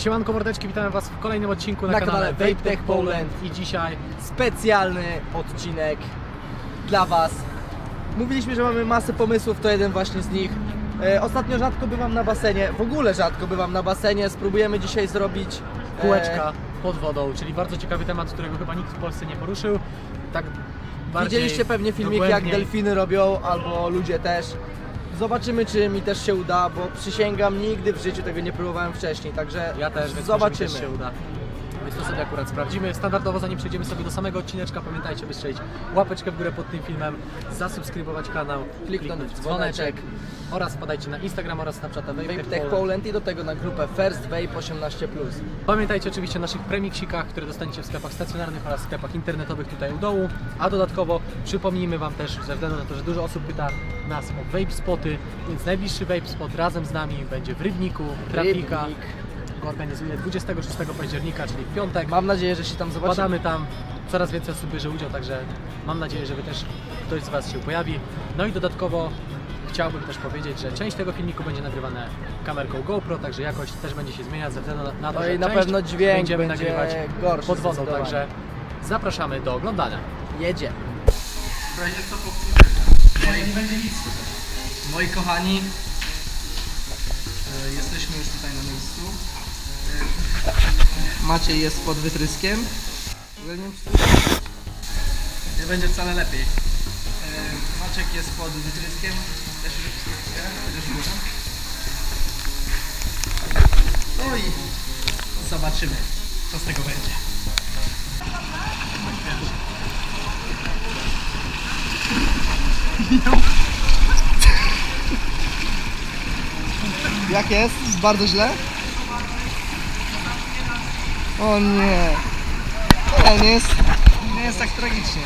Siemanko mordeczki, witamy Was w kolejnym odcinku na, Na kanale Vape Tech Poland. I dzisiaj Specjalny odcinek dla Was. Mówiliśmy, że mamy masę pomysłów, to jeden właśnie z nich. E, ostatnio rzadko bywam na basenie, w ogóle rzadko bywam na basenie. Spróbujemy dzisiaj zrobić e, kółeczka pod wodą, czyli bardzo ciekawy temat, którego chyba nikt w Polsce nie poruszył. Tak Widzieliście pewnie filmiki, jak dogłębniej. delfiny robią, albo ludzie też. Zobaczymy, czy mi też się uda, bo przysięgam, nigdy w życiu tego nie próbowałem wcześniej, także Ja też, więc zobaczymy. może mi też się uda. Więc to sobie akurat sprawdzimy. Standardowo, zanim przejdziemy sobie do samego odcineczka, pamiętajcie, by strzelić łapeczkę w górę pod tym filmem, zasubskrybować kanał, Kliknąć dzwoneczek oraz wpadajcie na Instagram oraz Snapchata Vape Vape Tech. Poland i do tego na grupę First Vape 18+. Pamiętajcie oczywiście o naszych premiksikach, które dostaniecie w sklepach stacjonarnych oraz sklepach internetowych tutaj u dołu. A dodatkowo przypomnijmy Wam też, ze względu na to, że dużo osób pyta nas o vape spoty, więc najbliższy vape spot razem z nami będzie w Rybniku, Trafika. Rybnik. Organizuje 26 października, czyli w piątek. Mam nadzieję, że się tam zobaczymy. Wpadamy tam, coraz więcej osób bierze udział, także mam nadzieję, że Wy też ktoś z Was się pojawi. No i dodatkowo chciałbym też powiedzieć, że część tego filmiku będzie nagrywana kamerką GoPro, także jakość też będzie się zmieniać ze względu na- to, No że i na część pewno dźwięk będziemy będzie nagrywać gorszy pod wodą, także zapraszamy do oglądania. Jedzie. nie będzie nic. Moi kochani, e, jesteśmy już tutaj na miejscu. Maciej jest pod wytryskiem. Nie, będzie wcale lepiej. E, Maciek jest pod wytryskiem. Też. No i zobaczymy, co z tego będzie. Jak jest? Bardzo źle? O nie. Nie, nie jest, nie jest tak tragicznie.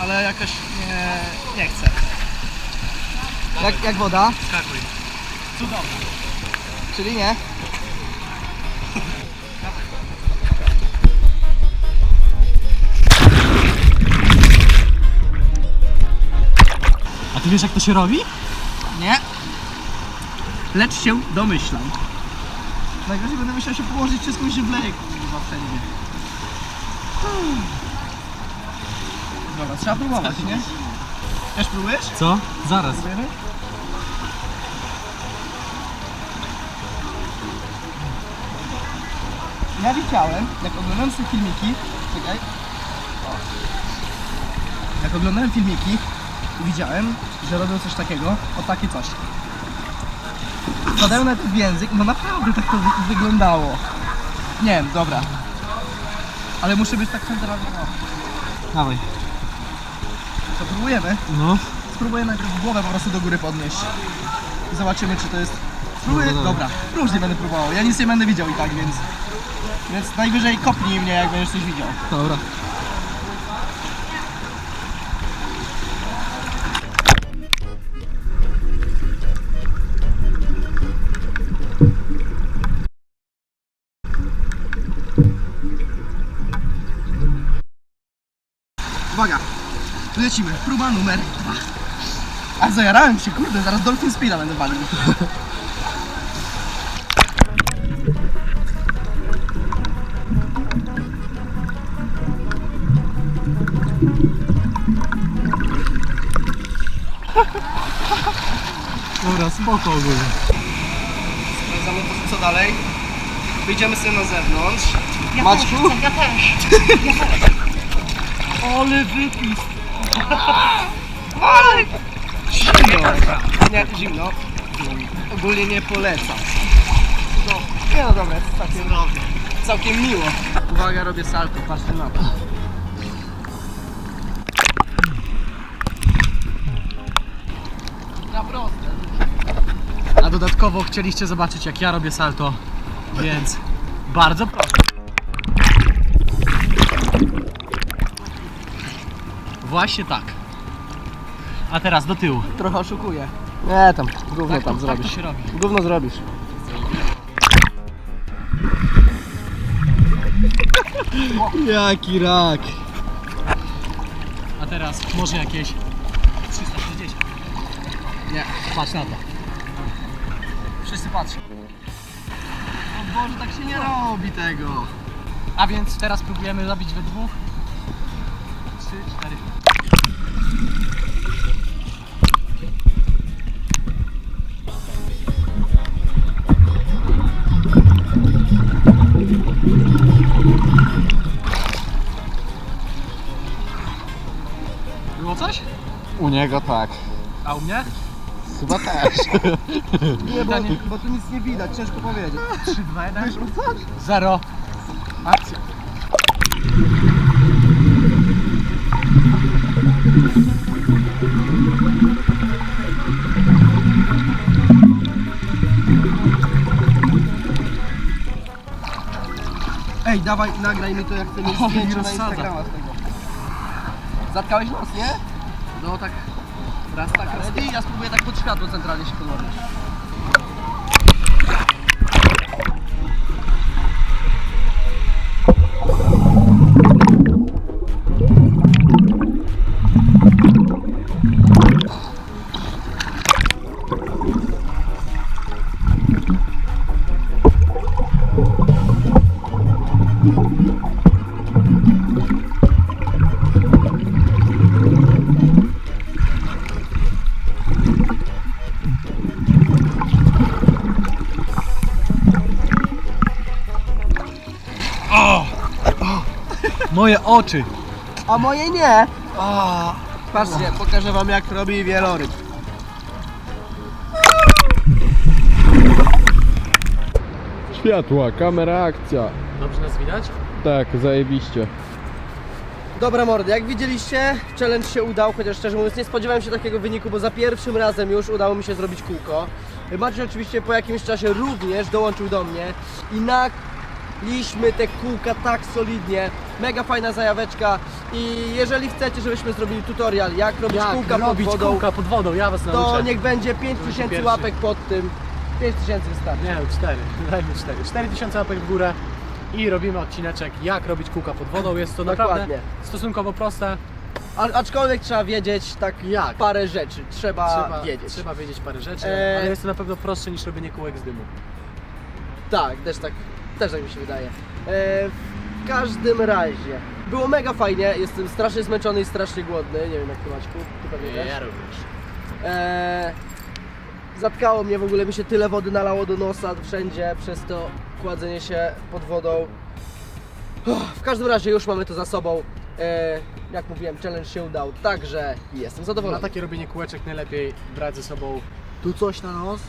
Ale jakoś nie, nie chcę. Jak, jak woda? Skakuj. Cudownie. Czyli nie? A Ty wiesz jak to się robi? Nie. Lecz się domyślam. Najgorzej będę musiał się położyć, wszystko mi się wleje kurwa wszędzie. Dobra, trzeba próbować, nie? Też próbujesz? Co? Zaraz. Próbujemy? Ja widziałem, jak oglądałem sobie filmiki, czekaj, o. jak oglądałem filmiki, widziałem, że robią coś takiego, o takie coś. Wkładają na w język, no naprawdę tak to wy- wyglądało. Nie wiem, dobra. Ale muszę być tak centralnie. O, Dawaj. to próbujemy. No. Spróbuję najpierw głowę po prostu do góry podnieść. I zobaczymy, czy to jest. Spróbuję. Dobra, dobra. Dobra, różnie będę próbował. Ja nic nie będę widział i tak, więc. Więc najwyżej kopnij mnie, jak będziesz coś widział. Dobra. Uwaga, lecimy. Próba numer dwa. A zajarałem się, kurde, zaraz Dolphin Speeda będę walił. Dobra, spoko ogólnie. Sprawdzamy co dalej. Wyjdziemy sobie na zewnątrz. Maćku? Ja też. Ale wypis! Ale zimno! Nie, zimno. Nie polecam. No, nie no dobra, jest całkiem, całkiem miło. Uwaga, robię salto, patrzcie na to. Na proste. A dodatkowo chcieliście zobaczyć jak ja robię salto, więc bardzo proszę. Właśnie tak. A teraz do tyłu. Trochę oszukuję. Nie tam, gówno Tak tam tak zrobisz. się robi. Gówno zrobisz. Jaki rak. A teraz może jakieś 360. Nie, Patrz na to. wszyscy patrzą. Boże, tak się nie robi tego. A więc teraz próbujemy zabić we dwóch. Trzy, cztery. Coś? U niego tak. A u mnie? Chyba też. Nie, bo, Pytanie. bo tu nic nie widać, ciężko powiedzieć. 3, 2, 1. Zero. Akcja. Ej, dawaj, nagraj mi to, jak chcę mieć zdjęcie na rozsadza. Instagrama z tego. Zatkałeś nos, nie? No tak. Raz tak, raz Ready? Ja spróbuję tak pod światło centralnie się podłożyć. Moje oczy. A moje nie! Patrzcie, pokażę wam jak robi wieloryb. Światła, kamera, akcja. Dobrze nas widać? Tak, zajebiście. Dobra mordy, jak widzieliście, challenge się udał, chociaż szczerze mówiąc nie spodziewałem się takiego wyniku, bo za pierwszym razem już udało mi się zrobić kółko. Maciej oczywiście po jakimś czasie również dołączył do mnie i nakliśmy te kółka tak solidnie. Mega fajna zajaweczka i jeżeli chcecie, żebyśmy zrobili tutorial jak robić Jak kółka pod robić wodą, kółka pod wodą, ja was to nauczę. niech będzie Żebyś 5000 pierwszy. łapek pod tym. 5000 wystarczy. Nie wiem, cztery. Dajmy cztery. Cztery tysiące łapek w górę i robimy odcineczek jak robić kółka pod wodą. Jest to naprawdę Dokładnie. stosunkowo proste. A, aczkolwiek trzeba wiedzieć tak Jak? parę rzeczy. Trzeba, Trzeba wiedzieć. Trzeba wiedzieć parę rzeczy, Eee. ale jest to na pewno prostsze niż robienie kółek z dymu. Tak, też tak, też tak mi się wydaje. E, w każdym razie, było mega fajnie, jestem strasznie zmęczony i strasznie głodny, nie wiem jak ty Maćku, ty pewnie też. również. E, zatkało mnie w ogóle, mi się tyle wody nalało do nosa wszędzie przez to kładzenie się pod wodą. Uff, w każdym razie już mamy to za sobą. E, jak mówiłem, challenge się udał, także jestem Na zadowolony. takie robienie kółeczek najlepiej brać ze sobą tu coś na nos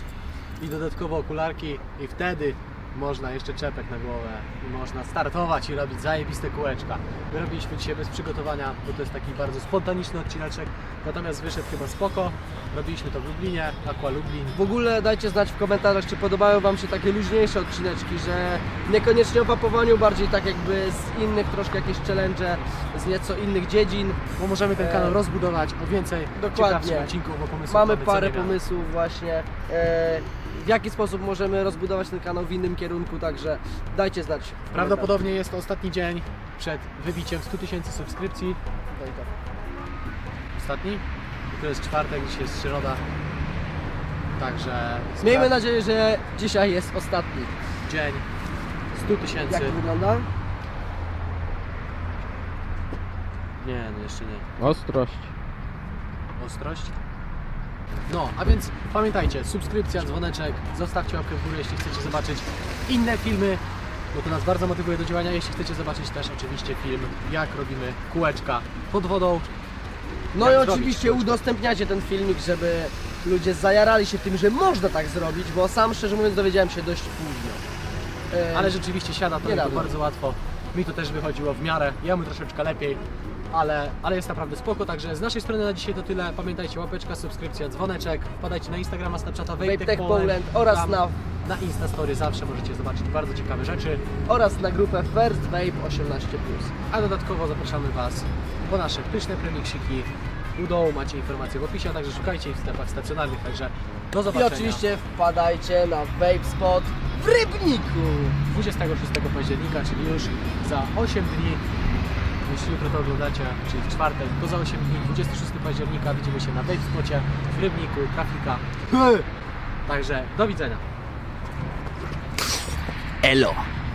i dodatkowo okularki i wtedy można jeszcze czepek na głowę i można startować i robić zajebiste kółeczka. My robiliśmy dzisiaj bez przygotowania, bo to jest taki bardzo spontaniczny odcineczek, natomiast wyszedł chyba spoko. Robiliśmy to w Lublinie, Aqua Lublin. W ogóle dajcie znać w komentarzach, czy podobają Wam się takie luźniejsze odcineczki, że niekoniecznie o wapowaniu, bardziej tak jakby z innych troszkę jakieś challenge, z nieco innych dziedzin. Bo możemy ten E, kanał rozbudować o więcej dokładnie. ciekawszych odcinków, bo pomysłów Mamy parę niewiele. pomysłów właśnie, e, w jaki sposób możemy rozbudować ten kanał w innym kierunku, także dajcie znać. w komentarzach. Prawdopodobnie jest to ostatni dzień przed wybiciem 100 tysięcy subskrypcji. Daj to. Ostatni? To jest czwartek, dzisiaj jest środa. Także Miejmy spra- nadzieję, że dzisiaj jest ostatni. dzień 100 tysięcy. Jak to wygląda? Nie, no jeszcze nie. Ostrość. Ostrość. No, a więc pamiętajcie, subskrypcja, dzwoneczek, zostawcie łapkę w górę, jeśli chcecie zobaczyć inne filmy, bo to nas bardzo motywuje do działania. Jeśli chcecie zobaczyć też oczywiście film, jak robimy kółeczka pod wodą. No Jak i zrobić oczywiście kółeczko. udostępniacie ten filmik, żeby ludzie zajarali się tym, że można tak zrobić, bo sam szczerze mówiąc dowiedziałem się dość późno. E, Ale rzeczywiście siada to mi to dawno. bardzo łatwo. Mi to też wychodziło w miarę, jemu troszeczkę lepiej, ale, ale jest naprawdę spoko. Także z naszej strony na dzisiaj to tyle. Pamiętajcie, łapeczka, subskrypcja, dzwoneczek. Wpadajcie na Instagrama, Snapchata, Tech Poland oraz na, na Instastory zawsze możecie zobaczyć bardzo ciekawe rzeczy. oraz na grupę First Vape 18+. A dodatkowo zapraszamy Was po nasze pyszne premiksiki. U dołu macie informacje w opisie, a także szukajcie ich w sklepach stacjonarnych. Także do I zobaczenia. oczywiście wpadajcie na Vape Spot w Rybniku. 26 października, czyli już za 8 dni, jeśli jutro to oglądacie, czyli w czwartek, to za 8 dni, 26 października widzimy się na Vape Spocie w Rybniku, Trafika. Także do widzenia. elo.